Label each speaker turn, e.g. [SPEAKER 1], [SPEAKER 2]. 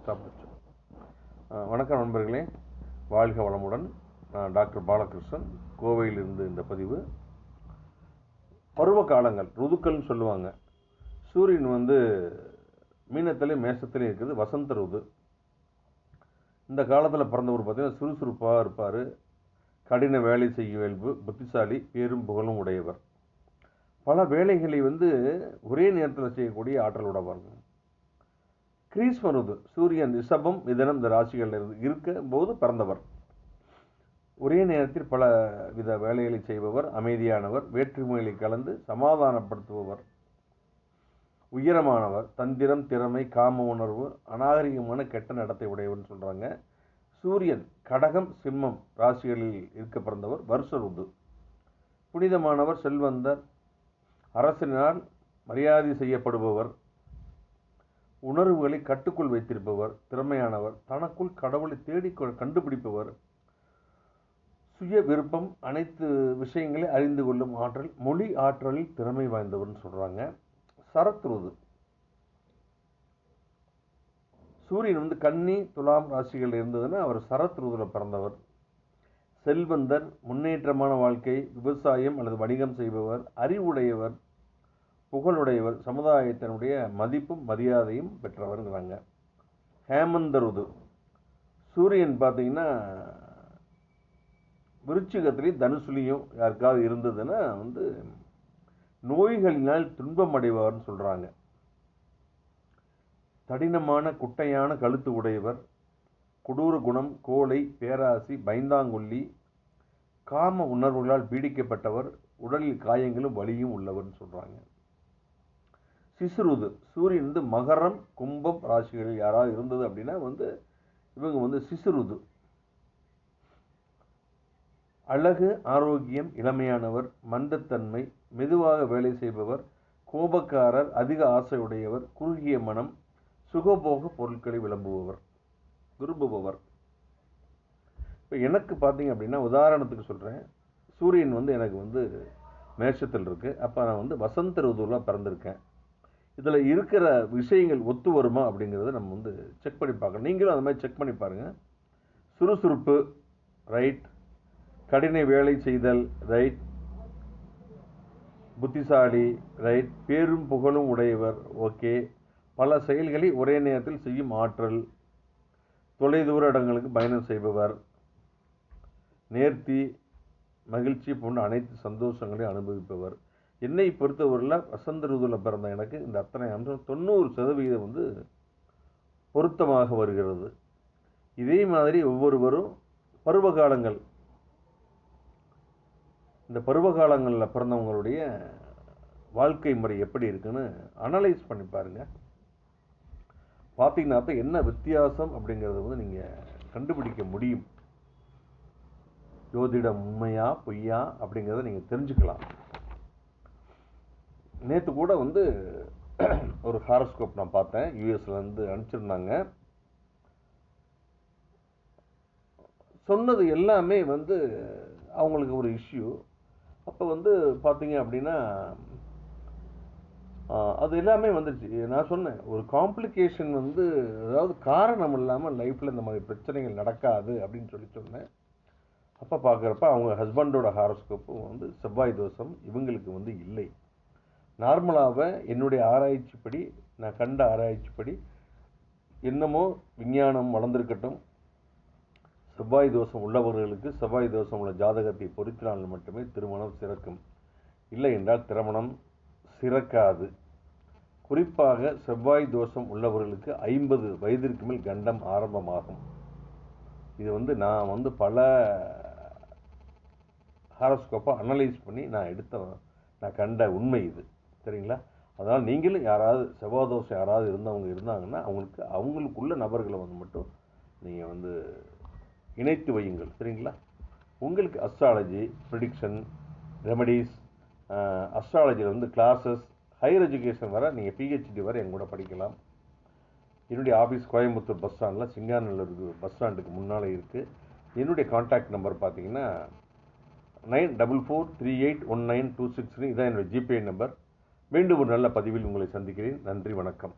[SPEAKER 1] Stop வச்சோம் வணக்கம் நண்பர்களே. வாழ்க வளமுடன் நான் டாக்டர் பாலகிருஷ்ணன். கோவையிலிருந்து இந்த பதிவு. பருவ காலங்கள் ருதுக்கள்னு சொல்லுவாங்க. சூரியன் வந்து மீனத்திலையும் மேசத்திலையும் இருக்குது வசந்த ருது. இந்த காலத்தில் பிறந்தவர் பார்த்திங்கன்னா சுறுசுறுப்பாக இருப்பார். கடின வேலை செய்ய இயல்பு புத்திசாலி பேரும் புகழும் உடையவர். பல வேலைகளை வந்து ஒரே நேரத்தில் செய்யக்கூடிய ஆற்றல் உடையவர் கிரீஸ்வருது சூரியன் ரிஷபம் மிதனம் இந்த ராசிகளில் இருந்து இருக்கும் போது பிறந்தவர். ஒரே நேரத்தில் பல வித வேலைகளை செய்பவர் அமைதியானவர் வேற்றுமைகளை கலந்து சமாதானப்படுத்துபவர். உயரமானவர் தந்திரம் திறமை காம உணர்வு அநாகரிகமான கெட்ட நடத்தை உடையவர்னு சொல்கிறாங்க சூரியன் கடகம் சிம்மம் ராசிகளில் இருக்க பிறந்தவர் வருஷ ருது. புனிதமானவர் செல்வந்தர் அரசினால் மரியாதை செய்யப்படுபவர். உணர்வுகளை கட்டுக்குள் வைத்திருப்பவர் திறமையானவர் தனக்குள் கடவுளை தேடி கொ- கண்டுபிடிப்பவர். சுய விருப்பம் அனைத்து விஷயங்களை அறிந்து கொள்ளும் ஆற்றல் மொழி ஆற்றலில் திறமை வாய்ந்தவர்னு சொல்கிறாங்க சரத்ருது. சூரியன் வந்து கன்னி துலாம் ராசிகள் இருந்ததுன்னா அவர் சரத்ருதுல பிறந்தவர். செல்வந்தர் முன்னேற்றமான வாழ்க்கை விவசாயம் அல்லது வணிகம் செய்பவர் அறிவுடையவர். புகழுடையவர் சமுதாயத்தினுடைய மதிப்பும் மரியாதையும் பெற்றவருங்கிறாங்க. ஹேமந்த ருது சூரியன் பார்த்தீங்கன்னா விருச்சிகத்திலையும் தனுசுலையும் யாருக்காவது இருந்ததுன்னா வந்து நோய்களினால் துன்பம் அடைவார்னு சொல்கிறாங்க தடினமான குட்டையான கழுத்து உடையவர் கொடூர குணம் கோழை பேராசி பைந்தாங்கொல்லி காம உணர்வுகளால் பீடிக்கப்பட்டவர் உடலில் காயங்களும் வலியும் உள்ளவர்னு சொல்கிறாங்க சிசுருது சூரியன் வந்து மகரம் கும்பம் ராசிகளில் யாராவது இருந்தது அப்படின்னா வந்து இவங்க வந்து சிசுருது அழகு ஆரோக்கியம் இளமையானவர் மந்தத்தன்மை மெதுவாக வேலை செய்பவர் கோபக்காரர் அதிக ஆசையுடையவர் குறுகிய மனம் சுகபோக பொருட்களை விளம்புபவர் விரும்புபவர். இப்போ எனக்கு பார்த்தீங்க அப்படின்னா உதாரணத்துக்கு சொல்கிறேன் சூரியன் வந்து எனக்கு வந்து மேஷத்தில் இருக்குது அப்போ நான் வந்து வசந்த ருதுவில் பிறந்திருக்கேன். இதில் இருக்கிற விஷயங்கள் ஒத்து வருமா அப்படிங்கிறத நம்ம வந்து செக் பண்ணி பார்க்கணும். நீங்களும் அந்த மாதிரி செக் பண்ணி பாருங்கள் சுறுசுறுப்பு ரைட் கடின வேலை செய்தல் ரைட் புத்திசாலி ரைட் பேரும் புகழும் உடையவர் ஓகே பல செயல்களை ஒரே நேரத்தில் செய்யும் ஆற்றல். தொலைதூர இடங்களுக்கு பயணம் செய்பவர். நேர்த்தி மகிழ்ச்சி போன்ற அனைத்து சந்தோஷங்களையும் அனுபவிப்பவர். என்னை பொறுத்தவரையில் வசந்த ருதுவில் பிறந்த எனக்கு இந்த அத்தனை அம்சம் தொண்ணூறு சதவிகிதம் வந்து பொருத்தமாக வருகிறது. இதே மாதிரி ஒவ்வொருவரும் பருவகாலங்கள் இந்த பருவகாலங்களில் பிறந்தவங்களுடைய வாழ்க்கை முறை எப்படி இருக்குன்னு அனலைஸ் பண்ணி பாருங்க. பார்த்தீங்கன்னா தான் என்ன வித்தியாசம் அப்படிங்கிறத வந்து நீங்கள் கண்டுபிடிக்க முடியும். ஜோதிடம் உண்மையா பொய்யா அப்படிங்கிறத நீங்கள் தெரிஞ்சுக்கலாம். நேற்று கூட வந்து ஒரு ஹாரோஸ்கோப் நான் பார்த்தேன். யூஎஸ்லேருந்து அனுப்பிச்சிருந்தாங்க. சொன்னது எல்லாமே வந்து அவங்களுக்கு ஒரு இஷ்யூ அப்போ வந்து பார்த்தீங்க அப்படின்னா அது எல்லாமே வந்துருச்சு. நான் சொன்னேன் ஒரு காம்ப்ளிகேஷன் வந்து அதாவது காரணம் இல்லாமல் லைஃப்பில் இந்த மாதிரி பிரச்சனைகள் நடக்காது அப்படின்னு சொல்லி சொன்னேன். அப்போ பார்க்குறப்ப அவங்க ஹஸ்பண்டோட ஹாரோஸ்கோப்பும் வந்து செவ்வாய் தோஷம் இவங்களுக்கு வந்து இல்லை. நார்மலாக என்னுடைய ஆராய்ச்சிப்படி நான் கண்ட ஆராய்ச்சிப்படி என்னமோ விஞ்ஞானம் வளர்ந்துருக்கட்டும். செவ்வாய் தோஷம் உள்ளவர்களுக்கு செவ்வாய் தோஷம் உள்ள ஜாதகத்தை பொருத்தினால் மட்டுமே திருமணம் சிறக்கும். இல்லை என்றால் திருமணம் சிறக்காது. குறிப்பாக செவ்வாய் தோஷம் உள்ளவர்களுக்கு ஐம்பது வயதிற்கு மேல் கண்டம் ஆரம்பமாகும். இது வந்து நான் வந்து பல ஹாரோஸ்கோப்பை அனலைஸ் பண்ணி நான் எடுத்த நான் கண்ட உண்மை இது. சரிங்களா அதனால் நீங்களும் யாராவது செவ்வாய் தோஷம் யாராவது இருந்தவங்க இருந்தாங்கன்னா அவங்களுக்கு அவங்களுக்குள்ள நபர்களை வந்து மட்டும் நீங்கள் வந்து இணைத்து வையுங்கள். சரிங்களா? உங்களுக்கு அஸ்ட்ராலஜி ப்ரிடிக்ஷன் ரெமடிஸ் அஸ்ட்ராலஜியில் வந்து கிளாஸஸ் ஹையர் எஜுகேஷன் வர நீங்கள் பிஹெச்டி வர எங்கூட படிக்கலாம். என்னுடைய ஆஃபீஸ் கோயம்புத்தூர் பஸ் ஸ்டாண்டில் சிங்காநல்லூருக்கு பஸ் ஸ்டாண்டுக்கு முன்னால் இருக்குது என்னுடைய காண்டாக்ட் நம்பர் பார்த்தீங்கன்னா nine double four three eight one nine two six இதான் என்னுடைய ஜிபே நம்பர் மீண்டும் ஒரு நல்ல பதிவில் உங்களை சந்திக்கிறேன். நன்றி வணக்கம்.